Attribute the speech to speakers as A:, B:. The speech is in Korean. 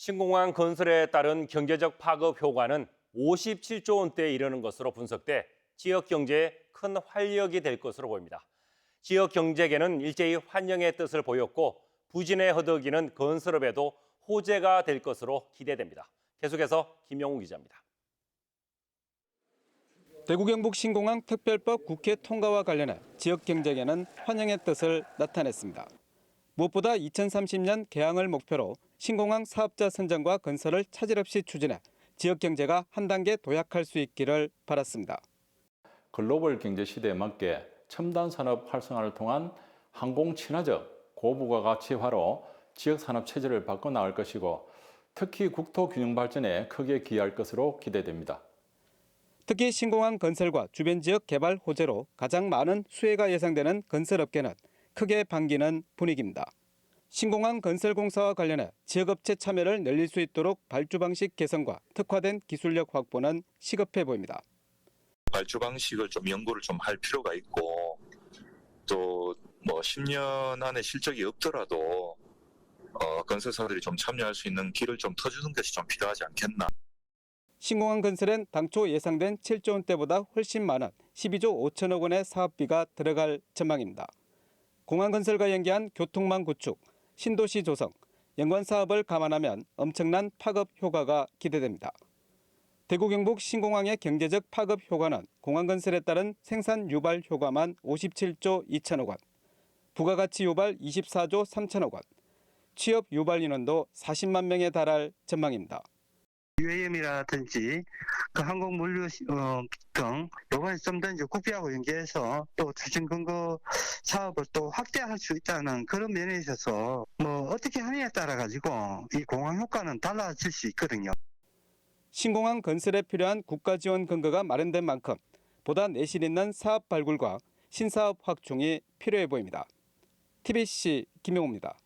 A: 신공항 건설에 따른 경제적 파급 효과는 57조 원대에 이르는 것으로 분석돼 지역 경제에 큰 활력이 될 것으로 보입니다. 지역 경제계는 일제히 환영의 뜻을 보였고 부진의 허덕이는 건설업에도 호재가 될 것으로 기대됩니다. 계속해서 김영우 기자입니다.
B: 대구 경북 신공항 특별법 국회 통과와 관련해 지역 경제계는 환영의 뜻을 나타냈습니다. 무엇보다 2030년 개항을 목표로 신공항 사업자 선정과 건설을 차질 없이 추진해 지역 경제가 한 단계 도약할 수 있기를 바랐습니다.
C: 글로벌 경제 시대에 맞게 첨단 산업 활성화를 통한 항공 친화적 고부가 가치화로 지역 산업 체제를 바꿔 나갈 것이고 특히 국토 균형 발전에 크게 기여할 것으로 기대됩니다.
B: 특히 신공항 건설과 주변 지역 개발 호재로 가장 많은 수혜가 예상되는 건설업계는 크게 반기는 분위기입니다. 신공항 건설 공사와 관련해 지역업체 참여를 늘릴 수 있도록 발주 방식 개선과 특화된 기술력 확보는 시급해 보입니다.
D: 발주 방식을 좀 연구를 좀 할 필요가 있고 또 뭐 10년 안에 실적이 없더라도 어, 건설사들이 좀 참여할 수 있는 길을 좀 터주는 것이 좀 필요하지 않겠나.
B: 신공항 건설엔 당초 예상된 7조 원대보다 훨씬 많은 12조 5천억 원의 사업비가 들어갈 전망입니다. 공항 건설과 연계한 교통망 구축, 신도시 조성, 연관 사업을 감안하면 엄청난 파급 효과가 기대됩니다. 대구 경북 신공항의 경제적 파급 효과는 공항 건설에 따른 생산 유발 효과만 57조 2천억 원, 부가가치 유발 24조 3천억 원, 취업 유발 인원도 40만 명에 달할 전망입니다.
E: UAM이라든지 그 항공 물류 어, 등 요번에 좀더 이제 국비하고 연계해서 또 추진 근거 사업을 또 확대할 수 있다는 그런 면에 있어서 뭐 어떻게 하느냐에 따라 가지고 이 공항 효과는 달라질 수 있거든요.
B: 신공항 건설에 필요한 국가 지원 근거가 마련된 만큼 보다 내실 있는 사업 발굴과 신사업 확충이 필요해 보입니다. TBC 김용호입니다.